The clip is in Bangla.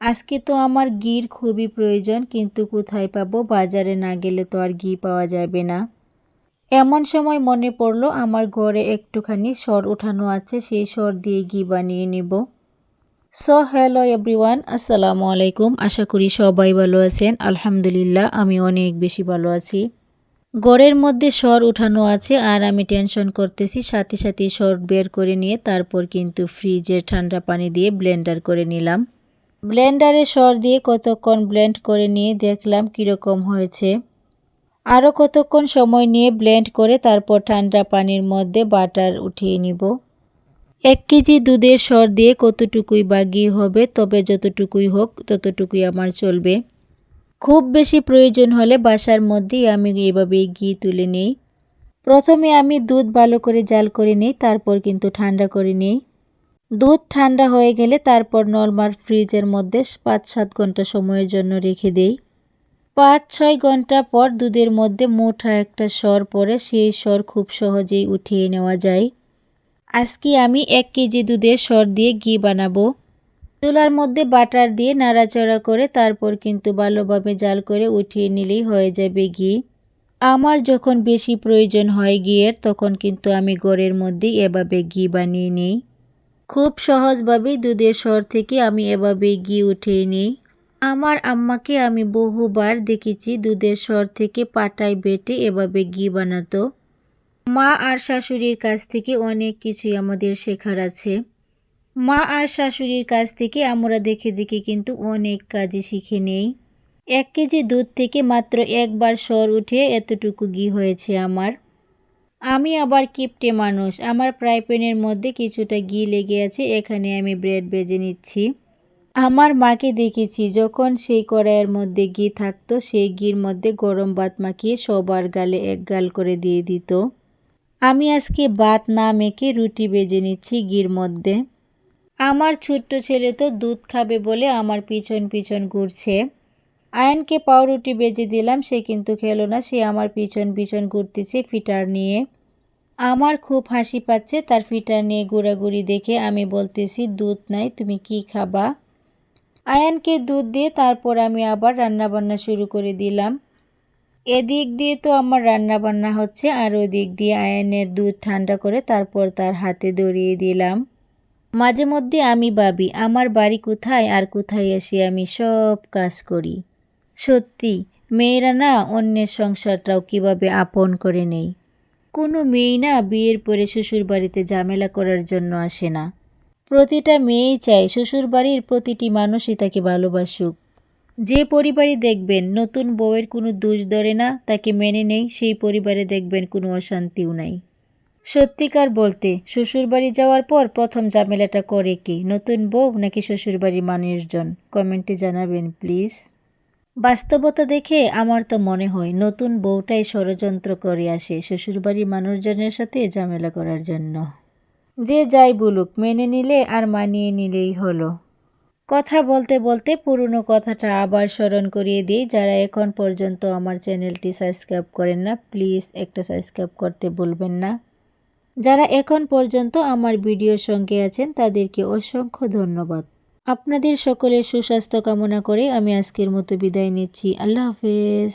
আজকে তো আমার ঘির খুবই প্রয়োজন, কিন্তু কোথায় পাবো? বাজারে না গেলে তো আর ঘি পাওয়া যাবে না। এমন সময় মনে পড়ল, আমার ঘরে একটুখানি সর উঠানো আছে, সেই সর দিয়ে ঘি বানিয়ে নিব। সো হ্যালো এভরিওয়ান আসসালামু আলাইকুম। আশা করি সবাই ভালো আছেন। আলহামদুলিল্লাহ, আমি অনেক বেশি ভালো আছি। গড়ের মধ্যে সর উঠানো আছে, আর আমি টেনশন করতেছি। সাথে সাথে সর বের করে নিয়ে তারপর কিন্তু ফ্রিজের ঠান্ডা পানি দিয়ে ব্লেন্ডার করে নিলাম। ব্লেন্ডারে সর দিয়ে কতক্ষণ ব্লেন্ড করে নিয়ে দেখলাম কীরকম হয়েছে। আরও কতক্ষণ সময় নিয়ে ব্লেন্ড করে তারপর ঠান্ডা পানির মধ্যে বাটার উঠিয়ে নিব। এক কেজি দুধের সর দিয়ে কতটুকুই বা হবে, তবে যতটুকুই হোক ততটুকুই আমার চলবে। খুব বেশি প্রয়োজন হলে বাসার মধ্যেই আমি এভাবেই ঘি তুলে নিই। প্রথমে আমি দুধ ভালো করে জাল করে নিই, তারপর কিন্তু ঠান্ডা করে নিই। দুধ ঠান্ডা হয়ে গেলে তারপর নর্মাল ফ্রিজের মধ্যে পাঁচ সাত ঘণ্টা সময়ের জন্য রেখে দেই। পাঁচ ছয় ঘণ্টা পর দুধের মধ্যে মুঠা একটা স্বর পরে সেই স্বর খুব সহজেই উঠিয়ে নেওয়া যায়। আজকে আমি এক কেজি দুধের স্বর দিয়ে ঘি বানাবো। চুলার মধ্যে বাটার দিয়ে নাড়াচাড়া করে তারপর কিন্তু ভালোভাবে জাল করে উঠিয়ে নিলেই হয়ে যাবে ঘি। আমার যখন বেশি প্রয়োজন হয় ঘিয়ের, তখন কিন্তু আমি গড়ের মধ্যেই এভাবে ঘি বানিয়ে নিই। খুব সহজভাবেই দুধের স্বর থেকে আমি এভাবে ঘি উঠিয়ে নিই। আমার আম্মাকে আমি বহুবার দেখেছি দুধের স্বর থেকে পাটায় বেটে এভাবে ঘি বানাতো। মা আর শাশুড়ির কাছ থেকে অনেক কিছুই আমাদের শেখার আছে। মা আর শাশুড়ির কাছ থেকে আমরা দেখে দেখে কিন্তু অনেক কাজে শিখে নেই। এক কেজি দুধ থেকে মাত্র একবার স্বর উঠে এতটুকু ঘি হয়েছে আমার। আমি আবার কিপটে মানুষ। আমার ফ্রাই প্যানের মধ্যে কিছুটা ঘি লেগে আছে, এখানে আমি ব্রেড বেজে নিচ্ছি। আমার মাকে দেখেছি, যখন সেই কড়াইয়ের মধ্যে ঘি থাকতো, সেই ঘির মধ্যে গরম ভাত মাখিয়ে সবার গালে এক গাল করে দিয়ে দিত। আমি আজকে ভাত না মেখে রুটি বেজে নিচ্ছি ঘির মধ্যে। আমার ছোট্ট ছেলে তো দুধ খাবে বলে আমার পিছন পিছন ঘুরছে। আয়নকে পাউরুটি বেজে দিলাম, সে কিন্তু খেলো না, সে আমার পিছন পিছন ঘুরতেছে ফিটার নিয়ে। আমার খুব হাসি পাচ্ছে তার ফিটার নিয়ে ঘোরাঘুরি দেখে আমি বলতেছি, দুধ নাই, তুমি কি খাবা? আয়ানকে দুধ দিয়ে তারপর আমি আবার রান্না বান্না শুরু করে দিলাম। এদিক দিয়ে তো আমার রান্না বান্না হচ্ছে, আর ওদিক দিয়ে আয়ানের দুধ ঠান্ডা করে তারপর তার হাতে দড়িয়ে দিলাম। মাঝে মধ্যে আমি ভাবি, আমার বাড়ি কোথায়, আর কোথায় এসে আমি সব কাজ করি? সত্যি, মেয়েরা না অন্যের সংসারটাও কীভাবে আপন করে নেই কোনো মেয়ে না বিয়ের পরে শ্বশুর বাড়িতে ঝামেলা করার জন্য আসে না। প্রতিটা মেয়েই চায় শ্বশুরবাড়ির প্রতিটি মানুষই তাকে ভালোবাসুক। যে পরিবারই দেখবেন নতুন বউয়ের কোনো দোষ ধরে না, তাকে মেনে নেই, সেই পরিবারে দেখবেন কোনো অশান্তিও নাই। সত্যিকার বলতে, শ্বশুরবাড়ি যাওয়ার পর প্রথম ঝামেলাটা করে কি? নতুন বউ নাকি শ্বশুরবাড়ির মানুষজন? কমেন্টে জানাবেন, প্লিজ। বাস্তবতা দেখে আমার তো মনে হয় নতুন বউটাই ষড়যন্ত্র করে আসে শ্বশুরবাড়ির মানুষজনের সাথে ঝামেলা করার জন্য। যে যাই বলুক, মেনে নিলে আর মানিয়ে নিলেই হলো। কথা বলতে বলতে পুরনো কথাটা আবার স্মরণ করিয়ে দিই, যারা এখন পর্যন্ত আমার চ্যানেলটি সাবস্ক্রাইব করেন না, প্লিজ একটা সাবস্ক্রাইব করতে বলবেন না। যারা এখন পর্যন্ত আমার ভিডিওর সঙ্গে আছেন, তাদেরকে অসংখ্য ধন্যবাদ। আপনাদের সকলের সুস্বাস্থ্য কামনা করে আমি আজকের মতো বিদায় নিচ্ছি। আল্লাহ হাফেজ।